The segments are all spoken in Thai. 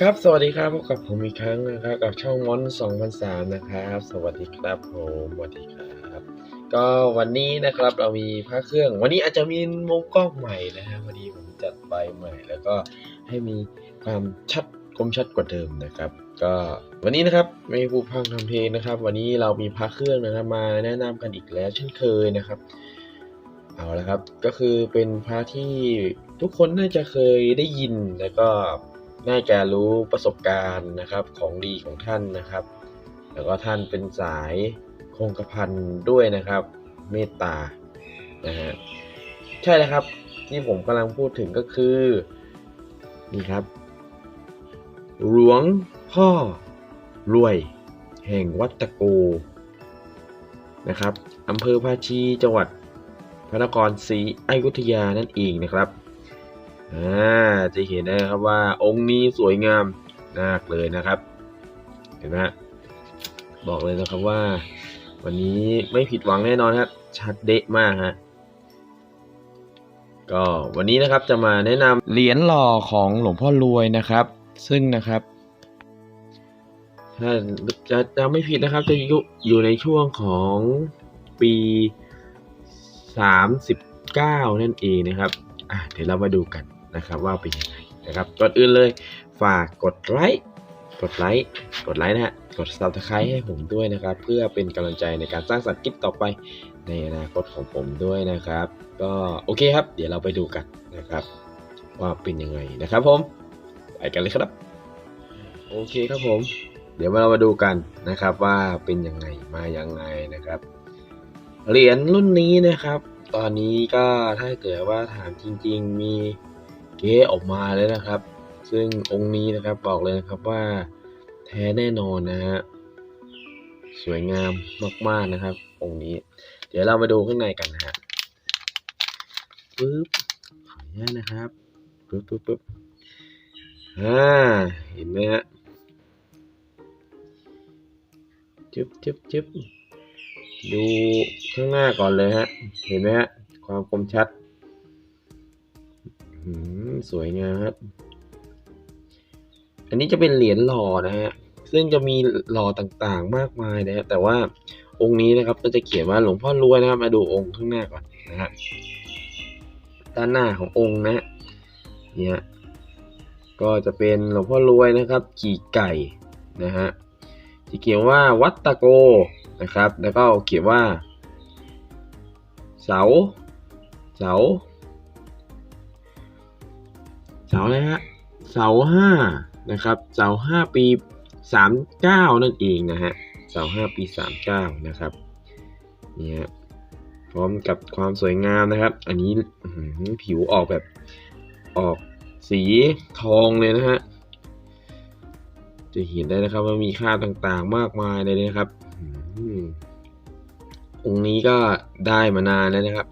ครับสวัสดีครับพบกับผมอีกครั้งนะครับกับช่องมอน2003นะครับ สวัสดีครับผมสวัสดีครับ ก็วันนี้นะครับเรามีพระเครื่อง วันนี้อาจจะมีมุมกล้องใหม่นะฮะวันนี้ผมจัดไปใหม่ แล้วก็ให้มีความชัดคมชัดกว่าเดิมนะครับ ก็วันนี้นะครับไม่ผู้พังทำเพลงนะครับ วันนี้เรามีพระเครื่องนะครับมาแนะนำกันอีกแล้วเช่นเคยนะครับ เอาละครับก็คือเป็นพระที่ทุกคนน่าจะเคยได้ยินแล้วก็ น่าจะรู้ประสบการณ์นะครับของดีของท่านนะครับ แล้วก็ท่านเป็นสายคงกระพันด้วยนะครับ เมตตานะฮะใช่แล้วครับที่ผมกำลังพูดถึงก็คือนี่ครับ หลวงพ่อรวย แห่งวัดตะโกนะครับอำเภอภาชีจังหวัดพระนครศรีอยุธยานั่นเองนะครับ อ่าจะเห็นนะครับว่าองค์นี้สวยงามมากเลยนะครับ เห็นไหมบอกเลยนะครับว่า วันนี้ไม่ผิดหวังแน่นอนครับ ชัดเดะมากฮะก็วันนี้นะครับจะมาแนะนำเหรียญหล่อของหลวงพ่อรวยนะครับ ซึ่งนะครับถ้าจะจะไม่ผิดนะครับ จะอยู่อยู่ในช่วงของปี 39 นั่นเองนะครับ อะเดี๋ยวเรามาดูกัน นะครับว่าเป็นยังไงนะครับก่อนอื่นเลยฝากกดไลค์กดไลค์กดไลค์นะฮะกด subscribe ให้ผมด้วยนะครับ เพื่อเป็นกำลังใจในการสร้างสรรค์คลิปต่อไปในอนาคตของผมด้วยนะครับ ก็โอเคครับ เดี๋ยวเราไปดูกันนะครับ ว่าเป็นยังไงนะครับผมไปกันเลยครับ โอเคครับผม เดี๋ยวเรามาดูกันนะครับว่าเป็นยังไงมายังไงนะครับ เหรียญรุ่นนี้นะครับ ตอนนี้ก็ถ้าเกิดว่าถามจริง ๆ มี เก๊ออกมาแล้วนะครับ ซึ่งองค์นี้นะครับบอกเลยนะครับว่าแท้แน่นอนนะฮะสวยงามมากๆนะครับ องค์นี้ เดี๋ยวเรามาดูข้างในกันนะฮะปึ๊บขออนุญาตนะครับปึ๊บปึ๊บปึ๊บอ่าเห็นไหมฮะจึ๊บจึ๊บจึ๊บดูข้างหน้าก่อนเลยฮะ เห็นไหมฮะ ความคมชัด สวยงามครับ อันนี้จะเป็นเหรียญหล่อนะฮะ ซึ่งจะมีหล่อต่างๆมากมายนะฮะ แต่ว่าองค์นี้นะครับก็จะเขียนว่าหลวงพ่อรวยนะครับ มาดูองค์ข้างหน้าก่อนนะฮะ ด้านหน้าขององค์นะเนี่ยก็จะเป็นหลวงพ่อรวยนะครับขี่ไก่นะฮะที่เขียนว่าวัดตะโกนะครับ แล้วก็เขียนว่า เสา เสา เสาอะไรฮะเสาห้านะครับเสาห้าปีสามเก้านั่นเองนะฮะเสาห้าปีสามเก้านะครับนี่ฮะพร้อมกับความสวยงามนะครับ อันนี้ผิวออกแบบออกสีทองเลยนะฮะจะเห็นได้นะครับว่ามีค่าต่างๆมากมายเลยนะครับอืมองค์นี้ก็ได้มานานแล้วนะครับ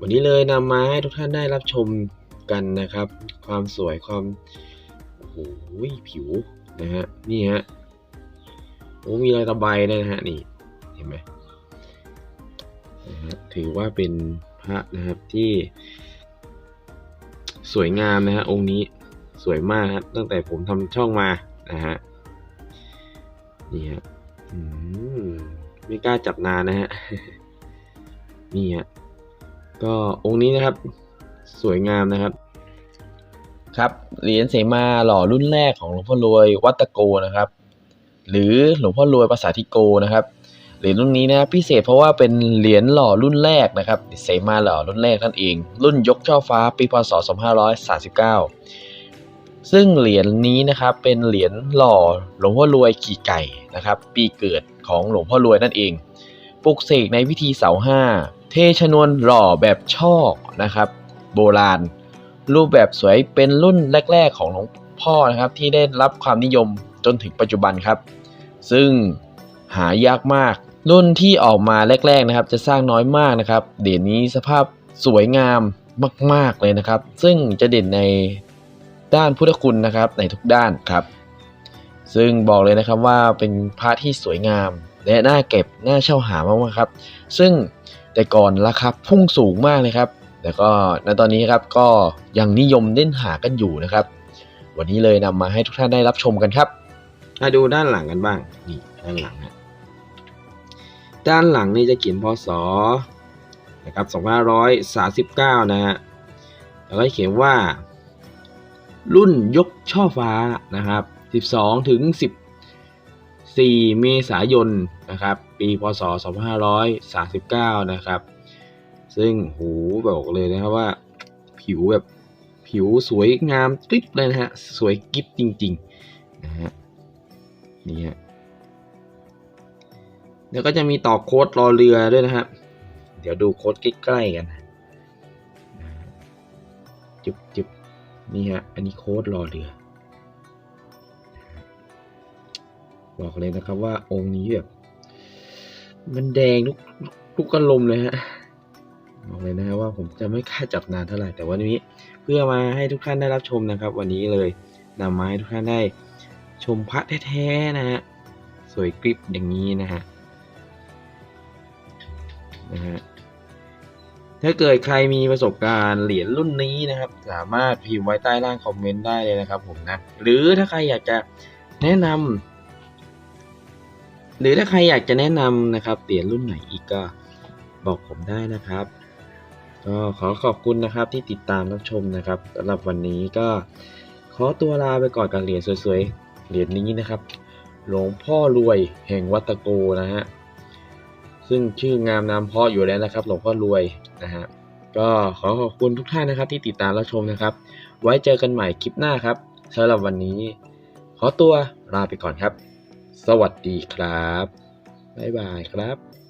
วันนี้เลยนำมาให้ทุกท่านได้รับชม กันนะครับ ความสวยความโอ้โหผิวนะฮะนี่ฮะโอ้มีรอยตะไบด้วยนะฮะนี่เห็นไหมนะฮะถือว่าเป็นพระนะครับที่ สวยงามนะฮะองค์นี้สวยมากครับตั้งแต่ผมทำช่องมานะฮะนี่ฮะอืมไม่กล้าจับนานนะฮะนี่ฮะก็องค์นี้นะครับ สวยงามนะครับ ครับเหรียญเสมาหล่อรุ่นแรกของหลวงพ่อรวยวัตโกนะครับ หรือหลวงพ่อรวยภาษาทิโกนะครับเหรียญรุ่นนี้นะพิเศษเพราะว่าเป็นเหรียญหล่อรุ่นแรกนะครับเสมาหล่อรุ่นแรกนั่นเอง รุ่นยกช่อฟ้าปีพศ 2539 ซึ่งเหรียญนี้นะครับเป็นเหรียญหล่อหลวงพ่อรวยขี่ไก่นะครับ ปีเกิดของหลวงพ่อรวยนั่นเองปลุกเสกในพิธีเสาห้าเทชนวนหล่อแบบช่อนะครับ โบราณ รูปแบบสวยเป็นรุ่นแรก ๆ ของหลวงพ่อนะครับ ที่ได้รับความนิยมจนถึงปัจจุบันครับ ซึ่งหายากมาก รุ่นที่ออกมาแรก ๆนะครับ จะสร้างน้อยมากนะครับเหรียญนี้สภาพสวยงามมาก ๆเลยนะครับ ซึ่งจะเด่นในด้านพุทธคุณนะครับในทุกด้านครับ ซึ่งบอกเลยนะครับว่าเป็นพระที่สวยงาม และน่าเก็บน่าเช่าหามากๆครับ ซึ่งแต่ก่อนราคาพุ่งสูงมากเลยครับ แล้วก็ในตอนนี้ครับก็ยังนิยมเล่นหากันอยู่นะครับ วันนี้เลยนำมาให้ทุกท่านได้รับชมกันครับมาดูด้านหลังกันบ้างนี่ด้านหลังฮะด้านหลังนี่จะเขียนพศนะครับ2539 นะฮะแล้วก็เขียนว่า รุ่นยกช่อฟ้านะครับ 12 ถึง 14 เมษายนนะครับ ปีพศ2539 นะครับ ซึ่งหูบอกเลยนะครับว่า ผิวแบบผิวสวยงามกริบเลยนะฮะ สวยกริบจริงๆนะฮะนี่ฮะแล้วก็จะมีต่อโค้ดรอเรือด้วยนะครับ เดี๋ยวดูโค้ดใกล้ๆกันจุบจุบนี่ฮะ อันนี้โค้ดรอเรือ บอกเลยนะครับว่าองค์นี้แบบ มันแดงทุกทุกอารมณ์เลยฮะ บอกเลยนะฮะว่าผมจะไม่ค่าจับนานเท่าไหร่แต่วันนี้เพื่อมาให้ทุกท่านได้รับชมนะครับ วันนี้เลยนำมาให้ทุกท่านได้ชมพระแท้ๆนะฮะสวยกริบอย่างนี้นะฮะนะฮะถ้าเกิดใครมีประสบการณ์เหรียญรุ่นนี้นะครับ สามารถพิมพ์ไว้ใต้ล่างคอมเมนต์ได้เลยนะครับผมนะหรือถ้าใครอยากจะแนะนำหรือถ้าใครอยากจะแนะนำนะครับเหรียญรุ่นไหนอีกก็บอกผมได้นะครับ ก็ขอขอบคุณนะครับที่ติดตามรับชมนะครับสำหรับวันนี้ก็ขอตัวลาไปก่อนกับเหรียญสวยๆ เหรียญนี้นะครับ หลวงพ่อรวยแห่งวัดตโกนะฮะ ซึ่งชื่องามนามเพราะอยู่แล้วนะครับ หลวงพ่อรวยนะฮะ ก็ขอขอบคุณทุกท่านนะครับที่ติดตามรับชมนะครับ ไว้เจอกันใหม่คลิปหน้าครับสำหรับวันนี้ ขอตัวลาไปก่อนครับ สวัสดีครับ บ๊ายบายครับ